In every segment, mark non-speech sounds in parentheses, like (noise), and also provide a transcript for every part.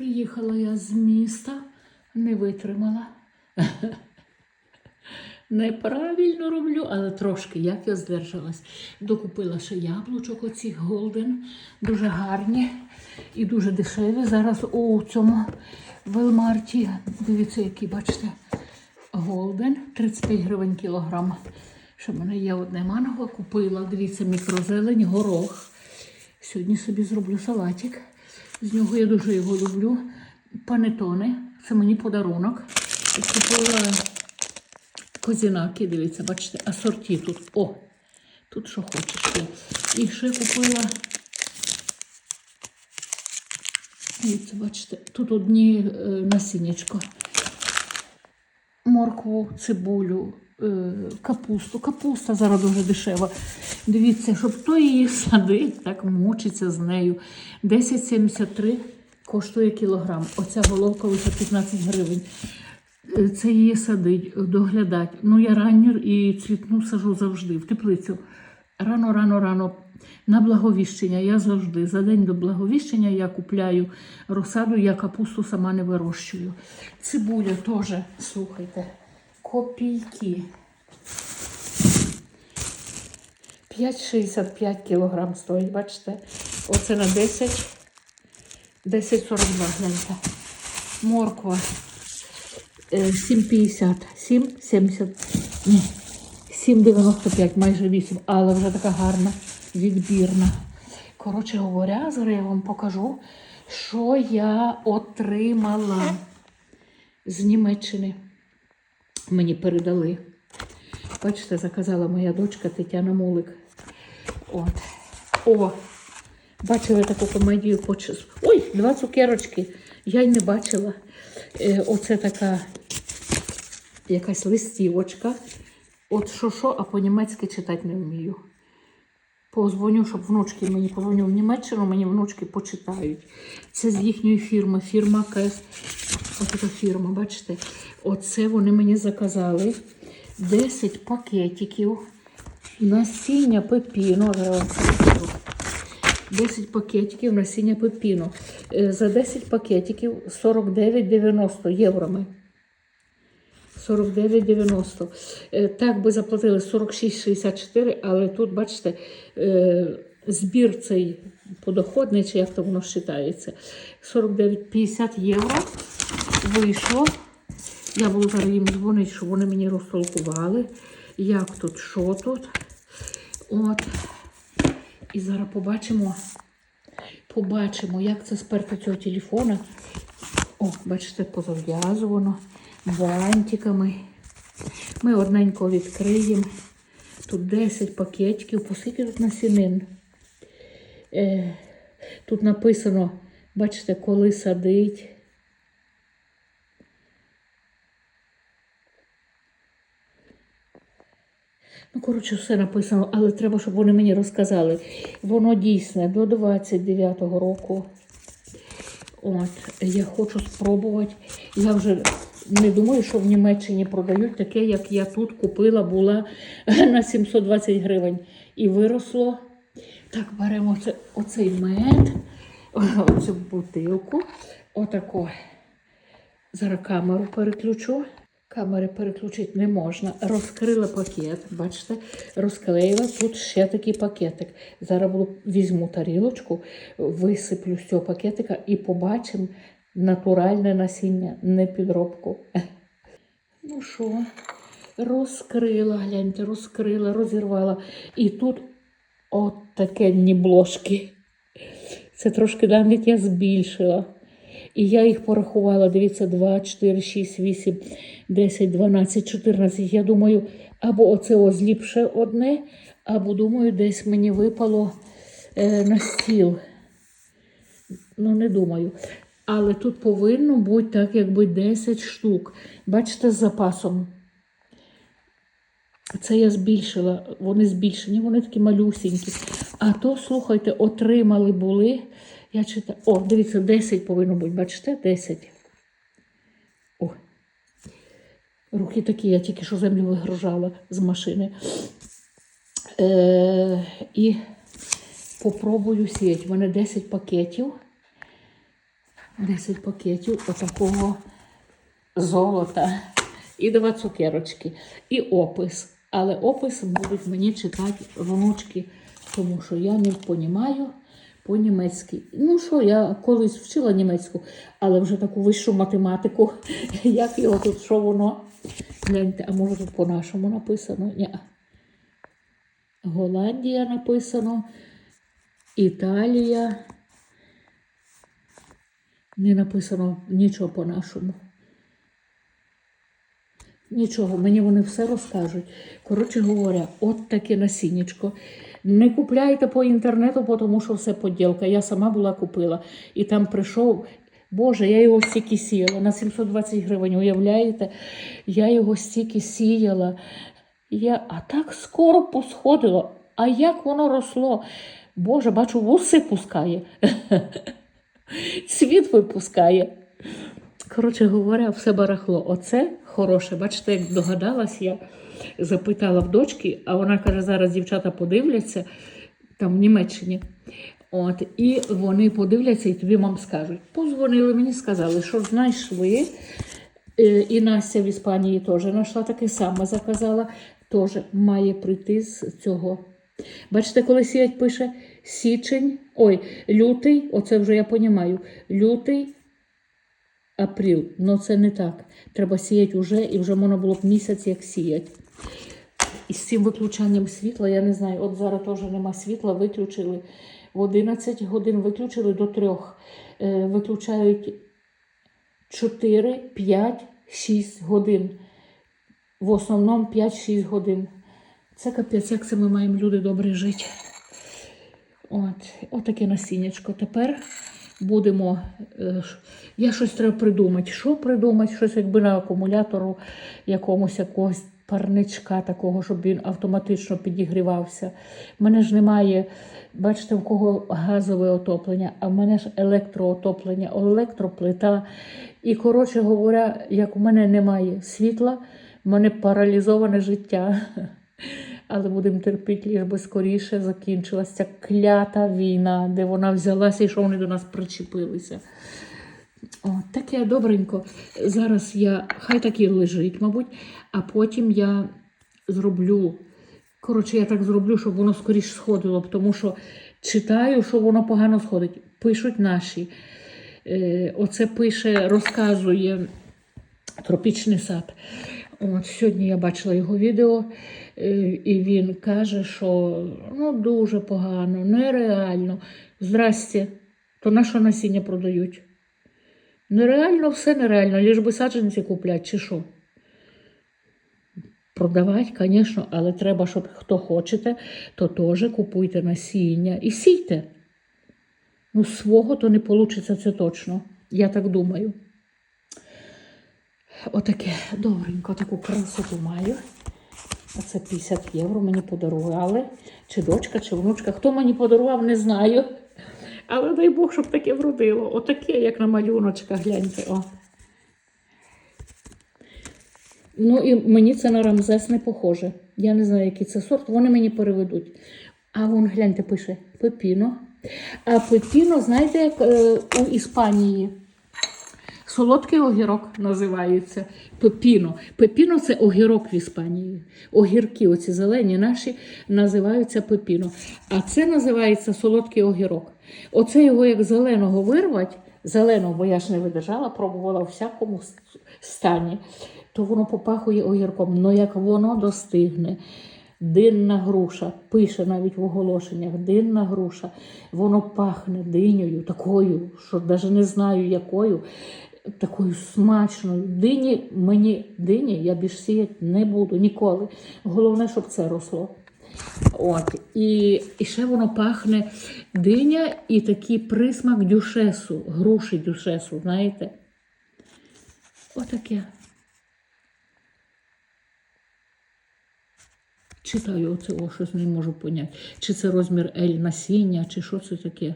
Приїхала я з міста, не витримала. (laughs) Неправильно роблю, але трошки як я здержалась. Докупила ще яблучок, оці голден, дуже гарні і дуже дешеві. Зараз у цьому Велмарті, дивіться, які, бачите, голден, 35 гривень кілограм. Ще в мене є одне манго, купила, дивіться, мікрозелень, горох. Сьогодні собі зроблю салатик. З нього я дуже його люблю. Панетони. Це мені подарунок. Купила козінаки, дивіться, бачите, асорті тут. О! Тут що хочеш. є. І ще купила. Дивіться, бачите, тут одні е, насіннячко. Моркву, цибулю, капусту. Капуста зараз дуже дешева. Дивіться, щоб хто її садить, так мучиться з нею. 10,73 коштує кілограм. Оця головка лише 15 гривень. Е, Це її садить, доглядати. Ну, я ранню і цвітну сажу завжди в теплицю. Рано, рано, рано. На благовіщення я завжди. За день до благовіщення я купляю розсаду, я капусту сама не вирощую. Цибуля теж, слухайте, копійки. 5,65 кілограм стоїть, бачите? Оце на 10, 10,42 гляньте. Морква е, 7,50, 7,70, ні, 7,95, майже 8, але вже така гарна, відбірна. Коротше говоря, зараз я вам покажу, що я отримала з Німеччини. Мені передали. Бачите, заказала моя дочка Тетяна Мулик. От. О! Бачили таку комедію по часу. Ой, два цукерочки. Я й не бачила. Е, оце така якась листівочка. От що що, а по-німецьки читати не вмію. Позвоню, щоб внучки мені позвоню в Німеччину, мені внучки почитають. Це з їхньої фірми, фірма КС. Ось така фірма, бачите? Оце вони мені заказали 10 пакетиків насіння пепіно. Зараз вам це покажу. 10 пакетиків насіння пепіно. Е, За 10 пакетиків 49,90 євроми. 49,90. Е, Так би заплатили 46,64, але тут, бачите, е, збір цей подоходний, чи як то воно вважається, 49,50 євро вийшло. Я буду зараз їм дзвонити, щоб вони мені розтолкували, як тут, що тут. От. І зараз побачимо, побачимо, як це сперти цього телефона. О, бачите, позав'язувано бантиками. Ми одненько відкриємо. Тут 10 пакетиків. Поскільки тут насінин? Е, тут написано, бачите, коли садить. Ну, коротше, все написано, але треба, щоб вони мені розказали. Воно дійсне до 29-го року. От, я хочу спробувати. Я вже не думаю, що в Німеччині продають таке, як я тут купила, була (laughs) на 720 гривень. І виросло. Так, беремо оце, оцей мед, (laughs) оцю бутилку. Отако. Зараз камеру переключу. Камери переключити не можна. Розкрила пакет, бачите, розклеїла. Тут ще такий пакетик. Зараз візьму тарілочку, висиплю з цього пакетика і побачимо натуральне насіння, не підробку. Ну що, розкрила, гляньте, розкрила, розірвала. І тут от таке ніблошки. Це трошки навіть я збільшила. І я їх порахувала. Дивіться, 2, 4, 6, 8, 10, 12, 14. Я думаю, або оце ось ліпше одне, або думаю, десь мені випало е, на стіл. Ну, не думаю. Але тут повинно бути так, якби 10 штук. Бачите, з запасом. Це я збільшила, вони збільшені, вони такі малюсінькі. А то, слухайте, отримали були. Я читаю. О, дивіться, 10 повинно бути, бачите, 10. О. Руки такі, я тільки що землю вигружала з машини. Е, і попробую сіяти. У мене 10 пакетів. 10 пакетів отакого золота. І два цукерочки, і опис. Але опис будуть мені читати внучки, тому що я не понімаю по-німецьки. Ну що, я колись вчила німецьку, але вже таку вищу математику. (laughs) Як його тут, що воно? Гляньте, а може тут по-нашому написано? Ні. Голландія написано, Італія. Не написано нічого по-нашому. Нічого, мені вони все розкажуть. Коротше говоря, от таке насіннячко. Не купляйте по інтернету, тому що все поділка. Я сама була купила. І там прийшов. Боже, я його стільки сіяла на 720 гривень. Уявляєте? Я його стільки сіяла. Я, а так скоро посходило. А як воно росло? Боже, бачу, вуси пускає. (laughs) Цвіт випускає. Коротше говоря, все барахло. Оце хороше. Бачите, як догадалась, я запитала в дочки, а вона каже, зараз дівчата подивляться там в Німеччині. От, і вони подивляться і тобі вам скажуть. Позвонили мені, сказали, що знайшли. Е, І Настя в Іспанії теж знайшла таке саме, заказала. Теж має прийти з цього. Бачите, коли сіять пише січень, ой, лютий, оце вже я понімаю, лютий, април. Ну це не так. Треба сіяти вже, і вже можна було б місяць як сіяти. І з цим виключанням світла, я не знаю, от зараз теж нема світла, виключили. В 11 годин виключили до 3. Е, виключають 4, 5, 6 годин. В основному 5-6 годин. Це капець, як це ми маємо люди добре жити. От, отаке насіннячко. Тепер будемо. е, Я щось треба придумати. Що придумати? Щось якби на акумулятору якомусь якогось парничка такого, щоб він автоматично підігрівався. У мене ж немає, бачите, в кого газове отоплення, а в мене ж електроотоплення, електроплита. І, коротше говоря, як у мене немає світла, в мене паралізоване життя. Але будемо терпіти, ліж би скоріше закінчилася клята війна, де вона взялася і що вони до нас причепилися. О, таке добренько. Зараз я, хай так і лежить, мабуть, а потім я зроблю. Коротше, я так зроблю, щоб воно скоріш сходило, тому що читаю, що воно погано сходить. Пишуть наші. Е, оце пише, розказує тропічний сад. От, сьогодні я бачила його відео, е, і він каже, що ну, дуже погано, нереально. Здрасте, то на що насіння продають? Нереально, все нереально, ліж би саджанці куплять, чи що? Продавати, звісно, але треба, щоб хто хочете, то теж купуйте насіння і сійте. Ну, свого то не вийде, це точно. Я так думаю. Отаке добренько, таку красоту маю. А це 50 євро мені подарували. Чи дочка, чи внучка. Хто мені подарував, не знаю. Але дай Бог, щоб таке вродило. Отаке, як на малюночках, гляньте. О. Ну і мені це на Рамзес не похоже. Я не знаю, який це сорт, вони мені переведуть. А вон, гляньте, пише пепіно. А пепіно, знаєте, як е, у Іспанії. Солодкий огірок називається пепіно. Пепіно це огірок в Іспанії. Огірки, оці зелені наші, називаються пепіно. А це називається солодкий огірок. Оце його як зеленого вирвать, зеленого, бо я ж не видержала, пробувала у всякому стані, то воно попахує огірком. Ну як воно достигне. Динна груша, пише навіть в оголошеннях, динна груша, воно пахне динею, такою, що навіть не знаю якою, такою смачною. Дині мені дині я більш сіяти не буду ніколи. Головне, щоб це росло. От, і, і ще воно пахне диня і такий присмак дюшесу, груші дюшесу, знаєте? Отаке. Читаю оце, щось не можу поняти. Чи це розмір L насіння, чи що це таке.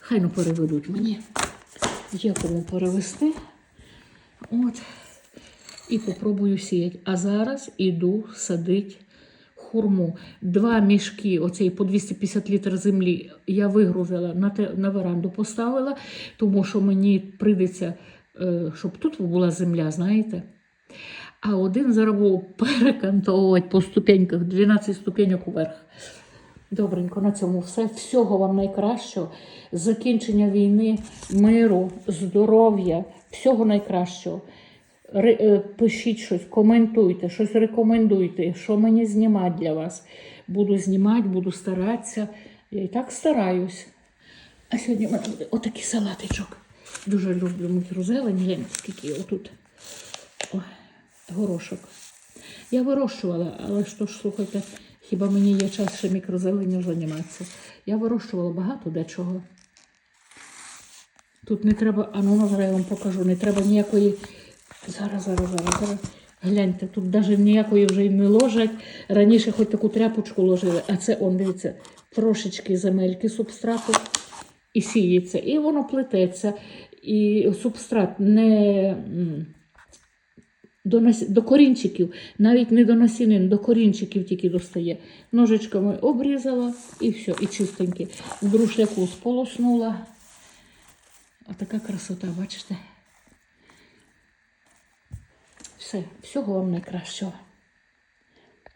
Хай ну переведуть мені. Є кому перевести. От. І попробую сіяти. А зараз іду садити хурму, два мішки, оцей по 250 літрів землі, я вигрузила на, те, на веранду, поставила, тому що мені прийдеться, е, щоб тут була земля, знаєте. А один зараз був перекантовувати по ступеньках, 12 ступеньок уверх. Добренько, на цьому все. Всього вам найкращого. Закінчення війни, миру, здоров'я, всього найкращого. Е, Пишіть щось, коментуйте, щось рекомендуйте, що мені знімати для вас. Буду знімати, буду старатися. Я і так стараюсь. А сьогодні в мене буде отакий салатичок. Дуже люблю мікру зелень. Гляньте, скільки його тут. Ой, горошок. Я вирощувала, але що ж, слухайте, хіба мені є час ще мікрозеленню займатися? Я вирощувала багато дечого. Тут не треба, а ну зараз я вам покажу, не треба ніякої. Зараз, зараз, зараз, зараз. Гляньте, тут навіть ніякої вже й не ложать. Раніше хоч таку тряпочку ложили, а це, он, дивіться, трошечки земельки субстрату і сіється. І воно плететься. І субстрат не. До, нас... до корінчиків, навіть не до насінин, до корінчиків тільки достає. Ножичками обрізала і все, і чистеньке. Друшляку сполоснула. Отака красота, бачите? Все, всього вам найкращого.